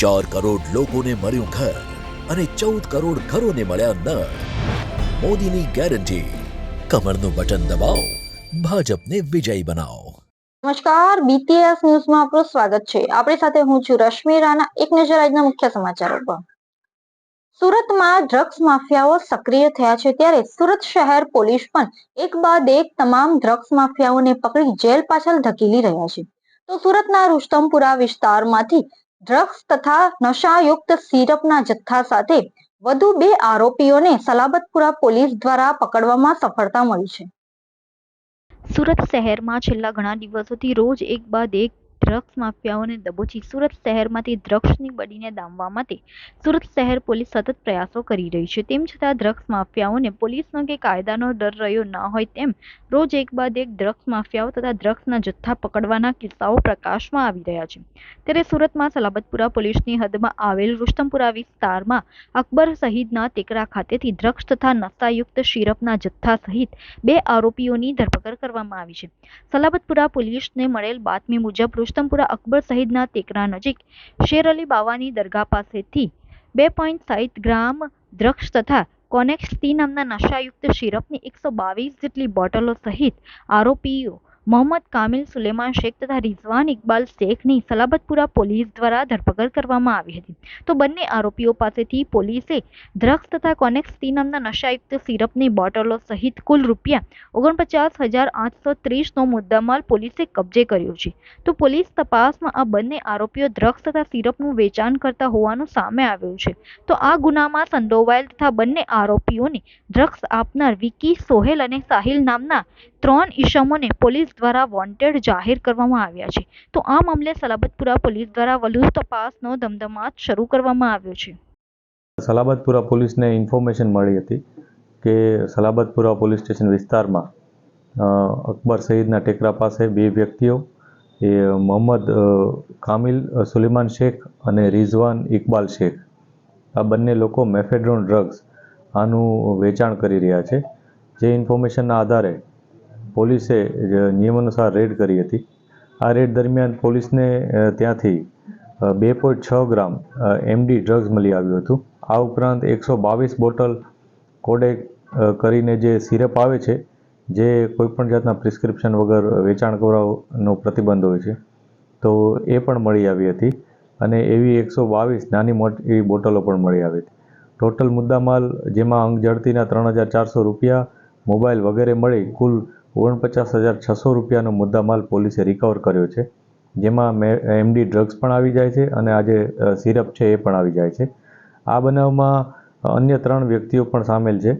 ચાર કરોડ લોકોને મળ્યું ઘર અને ચૌદ કરોડ ઘરોને મળ્યા નળ. મોદીની ગેરંટી. કમરનું બટન દબાવો. ભાજપને વિજયી બનાવો. નમસ્કાર બીટીએસ ન્યૂઝમાં આપનું સ્વાગત છે. આપણી સાથે હું છું રશ્મિ રાણા. એક નજર આજના મુખ્ય સમાચારો પર. સુરતમાં ડ્રગ્સ માફિયાઓ સક્રિય થયા છે ત્યારે સુરત શહેર પોલીસ પણ એક બાદ એક તમામ ડ્રગ્સ માફિયાઓને પકડી જેલ પાછળ ધકેલી રહ્યા છે. તો સુરતના રુસ્તમપુરા વિસ્તારમાંથી ડ્રગ્સ તથા નશાયુક્ત સિરપના જથ્થા સાથે વધુ બે આરોપીઓને સલાબતપુરા પોલીસ દ્વારા પકડવામાં સફળતા મળી છે. સુરત શહેરમાં છેલ્લા ઘણા દિવસોથી રોજ એક બાદ એક ડ્રગ્સ માફિયાઓને દબોચી સુરત શહેરમાંથી ડ્રગ્સની બડીને ડામવા માટે સુરત શહેર પોલીસ સતત પ્રયાસો કરી રહી છે. તેમ છતાં ડ્રગ્સ માફિયાઓને પોલીસનો કે કાયદાનો ડર રહ્યો ન હોય તેમ રોજ એક બાદ એક ડ્રગ્સ માફિયાઓ તથા ડ્રગ્સના જથ્થા પકડવાના કિસ્સાઓ પ્રકાશમાં આવી રહ્યા છે. ત્યારે સુરતમાં સલાબતપુરા પોલીસની હદમાં આવેલ રુસ્તમપુરા વિસ્તારમાં અકબર શહીદના ટેકરા ખાતેથી ડ્રગ્સ તથા નશાયુક્ત સિરપના જથ્થા સહિત બે આરોપીઓની ધરપકડ કરવામાં આવી છે. સલાબતપુરા પોલીસને મળેલ બાતમી મુજબ રુસ્તમપુરા અકબર શહીદના ટેકરા નજીક શેર અલી બાવાની દરગાહ પાસેથી બે પોઈન્ટ સાઠ ગ્રામ દ્રક્ષ તથા કોનેક્સ ટી નામના નશાયુક્ત સિરપની એકસો બાવીસ જેટલી બોટલો સહિત આરોપીઓ મોહમ્મદ કામિલ સુલેમાન શેખ તથા રિઝવાન ઇકબાલ શેખની સલાબતપુરા પોલીસ દ્વારા ધરપકડ કરવામાં આવી હતી. તો બંને આરોપીઓ પાસેથી પોલીસે ડ્રગ્સ તથા કોનેક્સી નામના નશાયુક્ત સિરપની બોટલો સહિત કુલ રૂપિયા ઓગણપચાસ હજાર આઠસો ત્રીસનો મુદ્દામાલ પોલીસે કબજે કર્યો છે. તો પોલીસ તપાસમાં આ બંને આરોપીઓ ડ્રગ્સ તથા સિરપનું વેચાણ કરતા હોવાનું સામે આવ્યું છે. તો આ ગુનામાં સંડોવાયેલ તથા બંને આરોપીઓને ડ્રગ્સ આપનાર વિકી સોહેલ અને સાહિલ નામના ત્રણ ઈસમોને પોલીસ દ્વારા વોન્ટેડ જાહેર કરવામાં આવ્યા છે. તો આ મામલે સલાબતપુરા પોલીસ દ્વારા વધુ તપાસનો ધમધમાટ શરૂ કરવામાં આવ્યો છે. સલાબતપુરા પોલીસને ઇન્ફોર્મેશન મળી હતી કે સલાબતપુરા પોલીસ સ્ટેશન વિસ્તારમાં અકબર સઈદના ટેકરા પાસે બે વ્યક્તિઓ, એ મોહમ્મદ કામિલ સુલેમાન શેખ અને રિઝવાન ઇકબાલ શેખ. આ બંને લોકો મેફેડ્રોન ડ્રગ્સ આનું વેચાણ કરી રહ્યા છે. જે ઇન્ફોર્મેશનના આધારે પોલીસે નિયમ અનુસાર રેડ કરી હતી. આ રેડ દરમિયાન પોલીસને ત્યાંથી બે પોઈન્ટ છ ગ્રામ એમડી ડ્રગ્સ મળી આવ્યું હતું. આ ઉપરાંત એકસો બાવીસ બોટલ કોડેક કરીને જે સિરપ આવે છે, જે કોઈપણ જાતના પ્રિસ્ક્રિપ્શન વગર વેચાણ કરવાનો પ્રતિબંધ હોય છે, તો એ પણ મળી આવી હતી અને એવી એકસો બાવીસ નાની મોટી બોટલો પણ મળી આવી હતી. ટોટલ મુદ્દામાલ, જેમાં અંગ જડતીના ત્રણ હજાર ચારસો રૂપિયા, મોબાઈલ વગેરે મળી કુલ ઓગણપચાસ હજાર છસો રૂપિયાનો મુદ્દામાલ પોલીસે રિકવર કર્યો છે, જેમાં એમડી ડ્રગ્સ પણ આવી જાય છે અને આજે સિરપ છે એ પણ આવી જાય છે. આ બનાવમાં અન્ય ત્રણ વ્યક્તિઓ પણ સામેલ છે,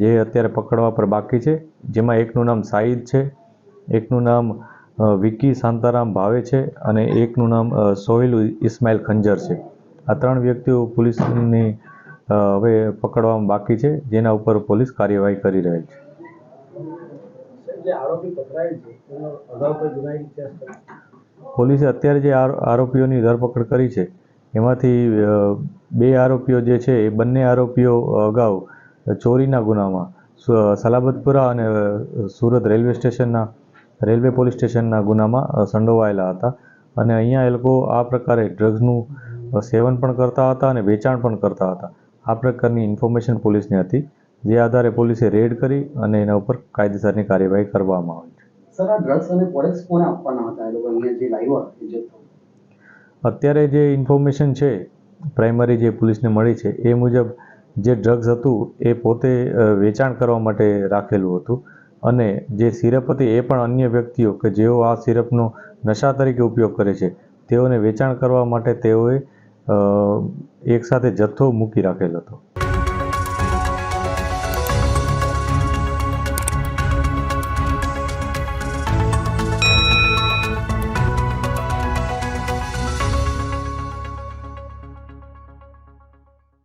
જે અત્યારે પકડવા પર બાકી છે, જેમાં એકનું નામ સાઈદ છે, એકનું નામ વિકી શાંતારામ ભાવે છે અને એકનું નામ સોહેલ ઇસ્માઇલ ખંજર છે. આ ત્રણ વ્યક્તિઓ પોલીસની હવે પકડવામાં બાકી છે, જેના ઉપર પોલીસ કાર્યવાહી કરી રહી છે. પોલીસે અત્યારે જે આરો- આરોપીઓની ધરપકડ કરી છે, એમાંથી બે આરોપીઓ જે છે, એ બંને આરોપીઓ અગાઉ ચોરીના ગુનામાં સલાબતપુરા અને સુરત રેલવે સ્ટેશનના, રેલવે પોલીસ સ્ટેશનના ગુનામાં સંડોવાયેલા હતા. અને અહીંયા એ લોકો આ પ્રકારે ડ્રગ્સનું સેવન પણ કરતા હતા અને વેચાણ પણ કરતા હતા. આ પ્રકારની ઇન્ફોર્મેશન પોલીસને હતી. જે આધારે પોલીસે રેડ કરી અને એના ઉપર કાયદેસરની કાર્યવાહી કરવામાં આવી છે. સર આ ડ્રગ્સ અને કોડેક્સ કોને આપવાના હતા? એ લોકો જે લાવ્યા અત્યારે જે ઇન્ફોર્મેશન છે પ્રાઇમરી જે પોલીસને મળી છે એ મુજબ જે ડ્રગ્સ હતું એ પોતે વેચાણ કરવા માટે રાખેલું હતું. અને જે સિરપ હતી એ પણ અન્ય વ્યક્તિઓ કે જેઓ આ સિરપનો નશા તરીકે ઉપયોગ કરે છે તેઓને વેચાણ કરવા માટે તેઓએ એકસાથે જથ્થો મૂકી રાખેલો હતો.